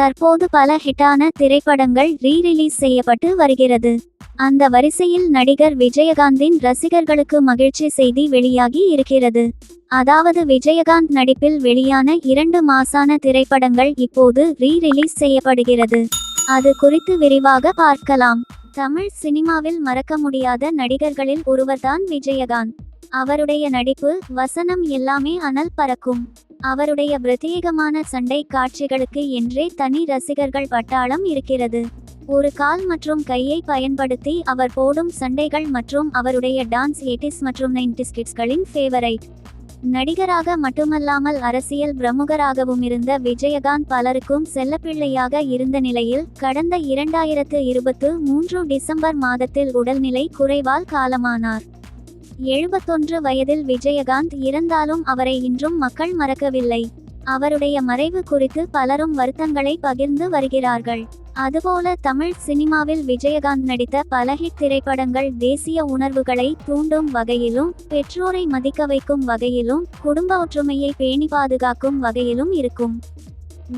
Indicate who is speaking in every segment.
Speaker 1: தற்போது பல ஹிட்டான திரைப்படங்கள் ரீ ரிலீஸ் செய்யப்பட்டு வருகிறது. அந்த வரிசையில் நடிகர் விஜயகாந்தின் ரசிகர்களுக்கு மகிழ்ச்சி செய்தி வெளியாகி இருக்கிறது. அதாவது விஜயகாந்த் நடிப்பில் வெளியான இரண்டு மாசான திரைப்படங்கள் இப்போது ரீ ரிலீஸ் செய்யப்படுகிறது. அது குறித்து விரிவாக பார்க்கலாம். தமிழ் சினிமாவில் மறக்க முடியாத நடிகர்களில் ஒருவர்தான் விஜயகாந்த். அவருடைய நடிப்பு வசனம் எல்லாமே அனல் பறக்கும். அவருடைய பிரத்யேகமான சண்டை காட்சிகளுக்கு என்றே தனி ரசிகர்கள் பட்டாளம் இருக்கிறது. ஒரு கால் மற்றும் கையை பயன்படுத்தி அவர் போடும் சண்டைகள் மற்றும் அவருடைய டான்ஸ் எயிட்டிஸ் மற்றும் நைன்டிஸ் கிட்ஸ்களின் ஃபேவரைட் நடிகராக மட்டுமல்லாமல் அரசியல் பிரமுகராகவும் இருந்த விஜயகாந்த் பலருக்கும் செல்லப்பிள்ளையாக இருந்த நிலையில் கடந்த இரண்டாயிரத்து இருபத்து மூன்று டிசம்பர் மாதத்தில் உடல்நிலை குறைவால் காலமானார். எழுபத்தொன்று வயதில் விஜயகாந்த் இறந்தாலும் அவரை இன்றும் மக்கள் மறக்கவில்லை. அவருடைய மறைவு குறித்து பலரும் வருத்தங்களை பகிர்ந்து வருகிறார்கள். அதுபோல தமிழ் சினிமாவில் விஜயகாந்த் நடித்த பல ஹிட் திரைப்படங்கள் தேசிய உணர்வுகளை தூண்டும் வகையிலும் பெற்றோரை மதிக்க வைக்கும் வகையிலும் குடும்ப ஒற்றுமையை பேணி பாதுகாக்கும் வகையிலும் இருக்கும்.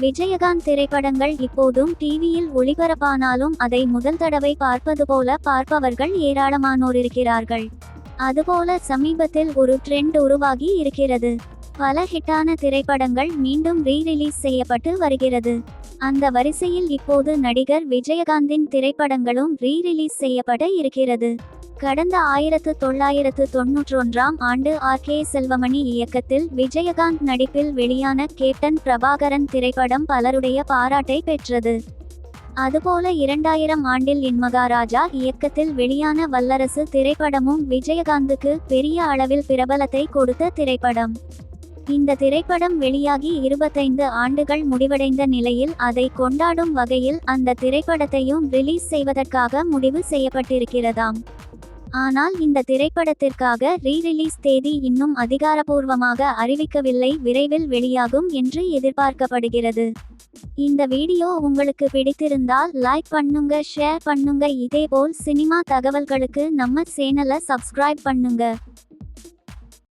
Speaker 1: விஜயகாந்த் திரைப்படங்கள் இப்போதும் டிவியில் ஒளிபரப்பானாலும் அதை முதல் தடவை பார்ப்பது போல பார்ப்பவர்கள் ஏராளமானோர் இருக்கிறார்கள். அதுபோல சமீபத்தில் ஒரு ட்ரெண்ட் உருவாகி இருக்கிறது. பல ஹிட்டான திரைப்படங்கள் மீண்டும் ரீ ரிலீஸ் செய்யப்பட்டு வருகிறது. அந்த வரிசையில் இப்போது நடிகர் விஜயகாந்தின் திரைப்படங்களும் ரீ ரிலீஸ் செய்யப்பட இருக்கிறது. கடந்த ஆயிரத்து தொள்ளாயிரத்து தொன்னூற்றொன்றாம் ஆண்டு ஆர். கே. செல்வமணி இயக்கத்தில் விஜயகாந்த் நடிப்பில் வெளியான கேப்டன் பிரபாகரன் திரைப்படம் பலருடைய பாராட்டை பெற்றது. அதுபோல இரண்டாயிரம் ஆண்டில் இன்மகாராஜா இயக்கத்தில் வெளியான வல்லரசு திரைப்படமும் விஜயகாந்துக்கு பெரிய அளவில் பிரபலத்தை கொடுத்த திரைப்படம். இந்த திரைப்படம் வெளியாகி இருபத்தைந்து ஆண்டுகள் முடிவடைந்த நிலையில் அதை கொண்டாடும் வகையில் அந்த திரைப்படத்தையும் ரிலீஸ் செய்வதற்காக முடிவு செய்யப்பட்டிருக்கிறதாம். ஆனால் இந்த திரைப்படத்திற்காக ரீ ரிலீஸ் தேதி இன்னும் அதிகாரபூர்வமாக அறிவிக்கவில்லை விரைவில் வெளியாகும் என்று எதிர்பார்க்கப்படுகிறது. இந்த வீடியோ உங்களுக்கு பிடித்திருந்தால் லைக் பண்ணுங்க ஷேர் பண்ணுங்க. இதேபோல் சினிமா தகவல்களுக்கு நம்ம சேனலை சப்ஸ்கிரைப் பண்ணுங்க.